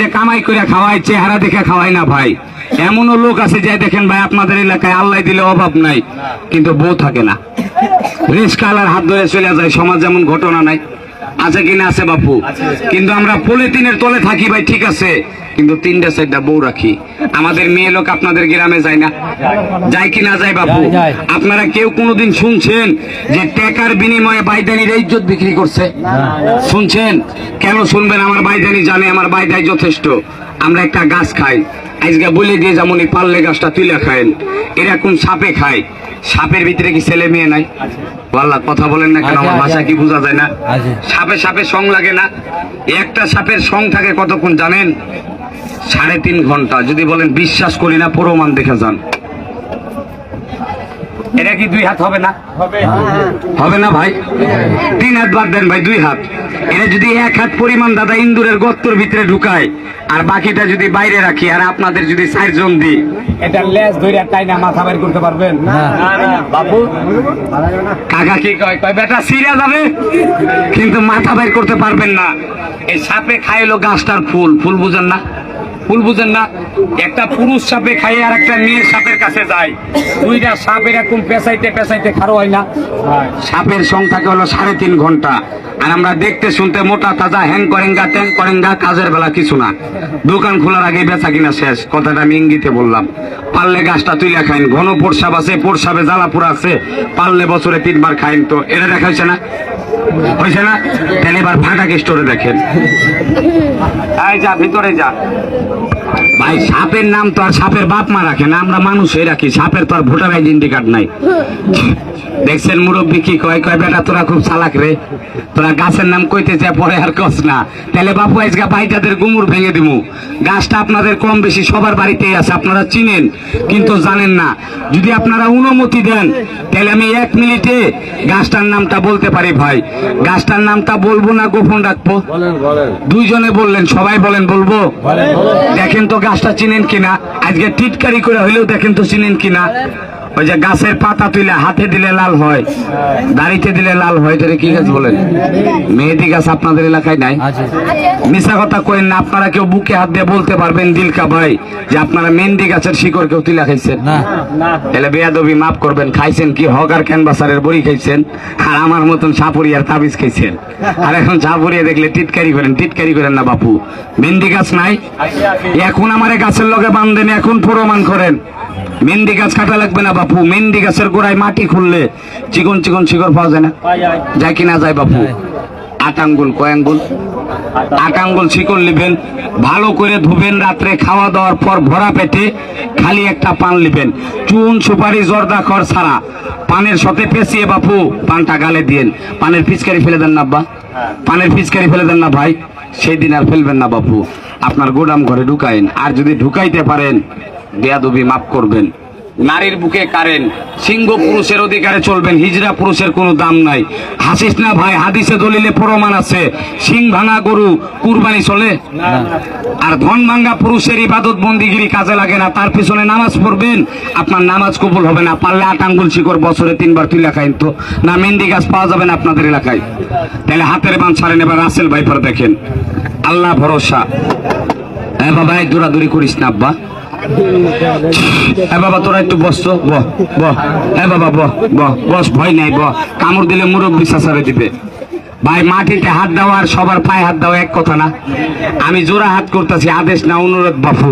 যে কামাই করে খাওয়াই চেহারা দেখে খাওয়াই না ভাই। এমনও লোক আছে যে, দেখেন ভাই, আপনাদের এলাকায় আল্লাহ দিলে অভাব নাই, কিন্তু বউ থাকে না। রিস্কালার হাত ধরে চলে যায়, সমাজ যেমন ঘটনা নাই। আছে কিনা আছে বাপু? কিন্তু আমরা পলিথিনের তলে থাকি ভাই ঠিক আছে? কিন্তু তিনটা চারটা বউ রাখি। আমাদের মেয়ে লোক আপনাদের গ্রামে যায় না? যায় কি না যায় বাপু। আপনারা কেউ কোনোদিন শুনছেন যে টাকার বিনিময়ে বাইদানির ইজ্জত বিক্রি করছে? শুনছেন? কেন শুনবেন? আমার বাইদানি জানে আমার বাইদাই যথেষ্ট। আমরা একটা গাছ খাই। আজকে বলে দিয়ে যেমন এই পাল্লে গাছটা তুলে খায়েন এরকম সাপে খায়। সাপের ভিতরে কি ছেলে মেয়ে নাই? আল্লাহ কথা বলেন না কেন? আমার ভাষা কি বোঝা যায় না? সাপে সাপে সং লাগে না। একটা সাপের সং থাকে কতক্ষণ জানেন? সাড়ে তিন ঘণ্টা। যদি বলেন বিশ্বাস করি না প্রমাণ দেখে যান। এটা কি দুই হাত হবে না? হবে। না ভাই? তিন হাত বাদ দেন ভাই দুই হাত। এটা যদি এক হাত পরিমাণ দাদা ইন্দুরের গর্তর ভিতরে ঢুকায় আর বাকিটা যদি বাইরে রাখি আর আপনাদের যদি চারজন দিই। এটা লেজ ধরে টাইনা মাথা বের করতে পারবেন? বাবু কাকা কি কয়? কয় বেটা সিরিয়া যাবে? কিন্তু মাথা বের করতে পারবেন না। এই সাপে খাইলো গাছটার ফুল ফুল বুঝেন না। ফুল বুঝেন না, একটা পুরুষ সাপে খাই আর একটা মেয়ের সাপের কাছে যায়। দুইটা সাপ এরকম পেঁচাইতে পেঁচাইতে খারো হয় না। সাপের সংখ্যাকে হলো সাড়ে তিন ঘণ্টা। আর আমরা দেখতে শুনতে মোটা তাজা হ্যাং করেঙ্গা ট্যাং করেঙ্গা, কাজের বেলা কিছু না। দোকান খোলার আগে বেচা কিনা শেষ, কথাটা আমি ইঙ্গিতে বললাম। পারলে গাছটা তুইলা খাইন, ঘন পোরসাব আছে পোরসাবে জ্বালাপুর আছে, পারলে বছরে তিনবার খাইন তো, এটা দেখা হয়েছে না। হয়েছে না? তাহলে এবার ফাটাকে স্টোরে দেখেন। এই যা, ভিতরে যা। ভাই, সাপের নাম তো আর সাপের বাপ মা রাখে না, আমরা মানুষই রাখি। সাপের তো আর ভোটার আইডেন্টি কার্ড নাই। দেখছেন মুরব্বী কি কয়? কয়, বেটা, তোরা খুব চালাক রে। তোরা গাছের নাম কইতে চায় পরে আর কস না। তাহলে বাপু, আজকে বাইটাদের গুমুর ভেঙে দিমু। গাছটা আপনাদের কম বেশি সবার বাড়িতেই আছে, আপনারা চিনেন। কিন্তু জানেন না। যদি আপনারা অনুমতি দেন, তাহলে আমি এক মিনিটে গাছটার নামটা বলতে পারি ভাই। গাছটার নামটা বলব না গোপন রাখব? দুইজনে বললেন সবাই বলেন বলব? দেখেন তো গাছটা চিনেন কিনা? আজকে টিটকারি করে হইলেও দেখেন তো চিনেন কিনা? ওই যে গাছের পাতা তুলে হাতে দিলে লাল হয় দাড়িতে দিলে লাল হয় এটা কি গাছ বলেন? মেহেদি গাছ আপনাদের এলাকায় নাই? মিশা কথা কইন না আপনারা কেউ বুকে হাত দিয়ে বলতে পারবেন দিলকা ভাই যে আপনারা মেহেন্দি গাছের শিকড় কেউ তুলে খাইছেন? তাহলে বেয়াদবি মাফ করবেন খাইছেন কি? হকার ক্যানভাসারের বড়ি খাইছেন আর আমার মতন সাপুরিয়ার তাবিজ খাইছেন। আর এখন সাপুরিয়া দেখলে টিটকারি করেন টিটকারি করেন না বাপু। মেহেন্দি গাছ নাই? এখন আমারে গাছের লগে বান্ধেন এখন প্রমাণ করেন। মেহেন্দি গাছ কাটা লাগবে না বাপু মেহেন্দি গাছের গোড়ায় মাটি খুললে চিকন চিকন শিকড় পাওয়া যায় না। যায় কি না যায় বাপু? আট আঙ্গুল কয় আঙ্গুল? আট আঙ্গুল শিকড় নেবেন ভালো করে ধুবেন রাত্রে খাওয়া দাওয়ার পর ভরা পেটে খালি একটা পান নেবেন চুন সুপারি জর্দা খড় ছাড়া। পানের সাথে পেঁচিয়ে বাপু পানটা গালে দিয়েন। পানের পিচকারি ফেলে দেন না আব্বা। পানের পিচকারি ফেলে দেন না ভাই। সেই দিন আর ফেলবেন না বাপু। আপনার গোদাম ঘরে ঢুকাইন। আর যদি ঢুকাইতে পারেন বেয়াদবি মাফ করবেন। নারীর বুকে কারেন সিংহ পুরুষের অধিকারে চলবেন হিজরা পুরুষের কোনো দাম নাই। হাসিস না ভাই হাদিসে দলিলে প্রমাণ আছে। সিং ভাঙা গরু কুরবানি চলে? আর ধন ভাঙ্গা পুরুষের ইবাদত বন্দিগিরি কাজে লাগে না তার পিছনে নামাজ পড়বেন। আপনার নামাজ কবুল হবে না পারলে আট আঙ্গুল শিকড় বছরে তিনবার তুলে খাইন তো। না মেহেন্দি গাছ পাওয়া যাবে না আপনাদের এলাকায়। তাহলে হাতের বান ছাড়েন এবার রাসেল ভাইপার দেখেন। আল্লাহ ভরসা। হ্যাঁ বাবা দৌড়াদৌড়ি করিস না আব্বা। হ্যাঁ বাবা, তোরা একটু বস তো বহ বাবা বহ বহ বস, ভয় নাই বহ কামড় দিলে মুরব্বী সাসারে দিবে। ভাই, মাটিতে হাত দেওয়া আর সবার পায়ে হাত দেওয়া এক কথা না। আমি জোড়া হাত করতেছি, আদেশ না অনুরোধ, বাপু।